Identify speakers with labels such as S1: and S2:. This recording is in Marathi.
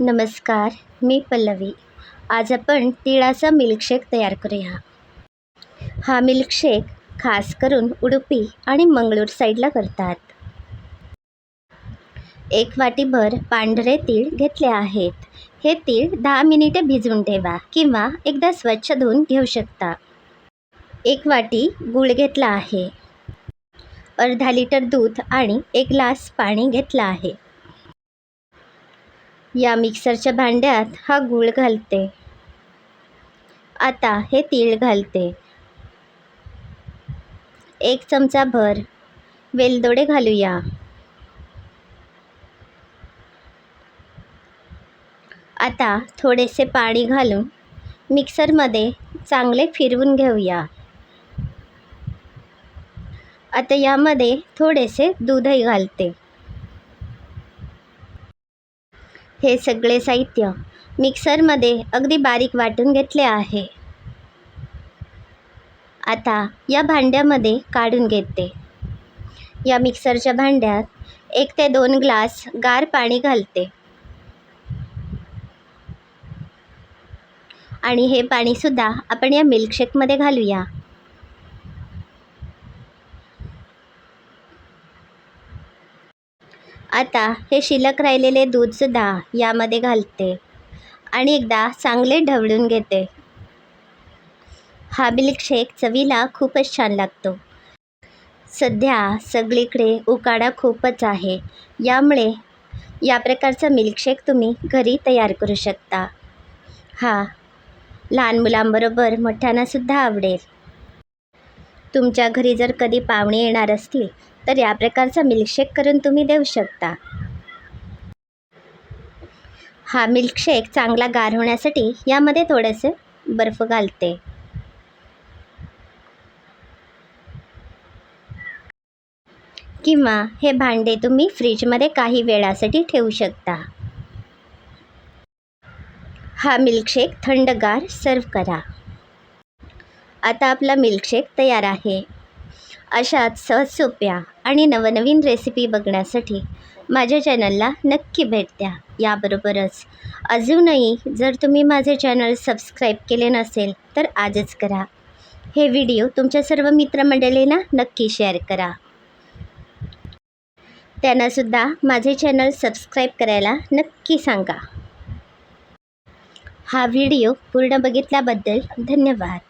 S1: नमस्कार मी पल्लवी. आज आपण तिळाचा मिल्कशेक तयार करूया. हा मिल्कशेक खास करून उडुपी आणि मंगळूर साईडला करतात. एक वाटीभर पांढरे तीळ घेतले आहेत. हे तीळ दहा मिनिटे भिजवून ठेवा किंवा एकदा स्वच्छ धुवून घेऊ शकता. एक वाटी गूळ घेतला आहे. अर्धा लिटर दूध आणि एक ग्लास पाणी घेतलं आहे. या मिक्सरच्या भांड्यात हा गूळ घालते. आता हे तीळ घालते. एक चमचा भर वेलदोडे घालूया. आता थोडेसे पाणी घालून मिक्सरमध्ये चांगले फिरवून घेऊया. आता यामध्ये थोडेसे दूधही घालते. हे सगळे साहित्य मिक्सरमध्ये अगदी बारीक वाटून घेतले आहे. आता या भांड्यामध्ये काढून घेते. या मिक्सरच्या भांड्यात एक ते दोन ग्लास गार पाणी घालते. आणि हे पाणीसुद्धा आपण या मिल्कशेकमध्ये घालूया. आता हे शिल्लक राहिलेले दूधसुद्धा यामध्ये घालते. आणि एकदा चांगले ढवळून घेते. हा मिल्कशेक चवीला खूपच छान लागतो. सध्या सगळीकडे उकाडा खूपच आहे. यामुळे या प्रकारचा मिल्कशेक तुम्ही घरी तयार करू शकता. हा लहान मुलांबरोबर मोठ्यांनासुद्धा आवडेल. तुमच्या घरी जर कधी पाहुणे येणार असतील तर या प्रकारचा मिल्कशेक करून तुम्ही देऊ शकता. हा मिल्कशेक चांगला गार होण्यासाठी यामध्ये थोडेसे बर्फ घालते. किंवा हे भांडे तुम्ही फ्रीजमध्ये काही वेळासाठी ठेवू शकता. हा मिल्कशेक थंडगार सर्व करा. आता आपला मिल्कशेक तयार आहे. अशाच सहज सोप्या आणि नवनवीन रेसिपी बघण्यासाठी माझ्या चॅनलला नक्की भेट द्या. याबरोबरच अजूनही जर तुम्ही माझे चॅनल सबस्क्राईब केले नसेल तर आजच करा. हे व्हिडिओ तुमच्या सर्व मित्रमंडळींना नक्की शेअर करा. त्यांनासुद्धा माझे चॅनल सबस्क्राईब करायला नक्की सांगा. हा व्हिडिओ पूर्ण बघितल्याबद्दल धन्यवाद.